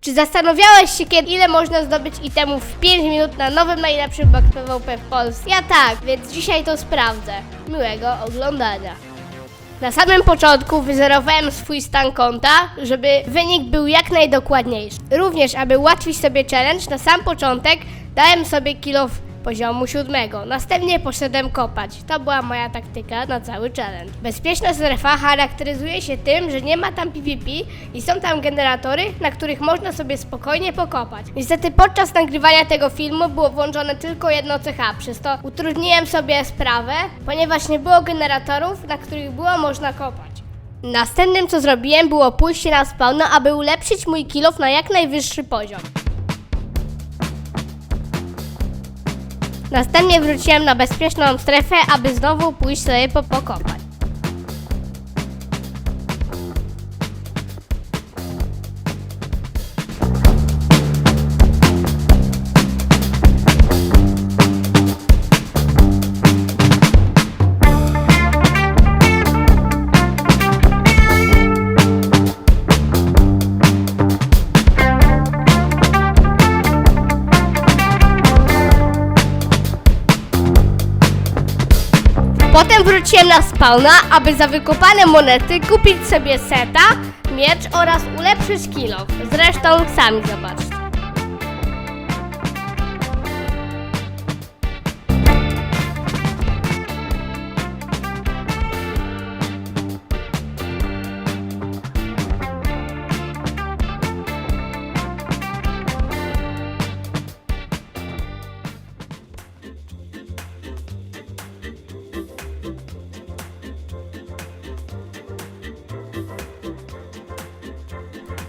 Czy zastanawiałeś się kiedy, ile można zdobyć itemów w 5 minut na nowym najlepszym bug PvP w Polsce? Ja tak, więc dzisiaj to sprawdzę. Miłego oglądania. Na samym początku wyzerowałem swój stan konta, żeby wynik był jak najdokładniejszy. Również, aby ułatwić sobie challenge, na sam początek dałem sobie kilo poziomu siódmego. Następnie poszedłem kopać. To była moja taktyka na cały challenge. Bezpieczna strefa charakteryzuje się tym, że nie ma tam PvP i są tam generatory, na których można sobie spokojnie pokopać. Niestety podczas nagrywania tego filmu było włączone tylko jedno CH, przez to utrudniłem sobie sprawę, ponieważ nie było generatorów, na których było można kopać. Następnym co zrobiłem było pójście na spawna, aby ulepszyć mój kilof na jak najwyższy poziom. Następnie wróciłem na bezpieczną strefę, aby znowu pójść sobie po Potem wróciłem na spawna, aby za wykopane monety kupić sobie seta, miecz oraz ulepszyć kilo. Zresztą sami zobaczcie.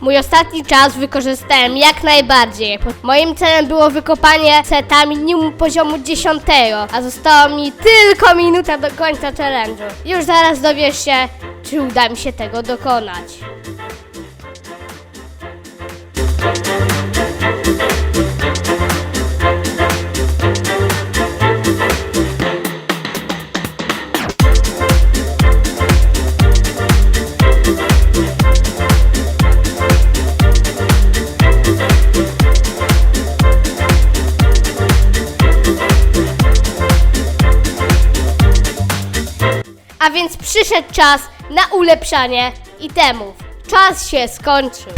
Mój ostatni czas wykorzystałem jak najbardziej. Moim celem było wykopanie seta minimum poziomu 10, a została mi tylko minuta do końca challenge'u. Już zaraz dowiesz się, czy uda mi się tego dokonać. A więc przyszedł czas na ulepszanie itemów. Czas się skończył.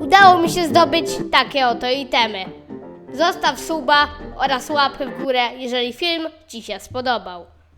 Udało mi się zdobyć takie oto itemy. Zostaw suba oraz łapkę w górę, jeżeli film Ci się spodobał.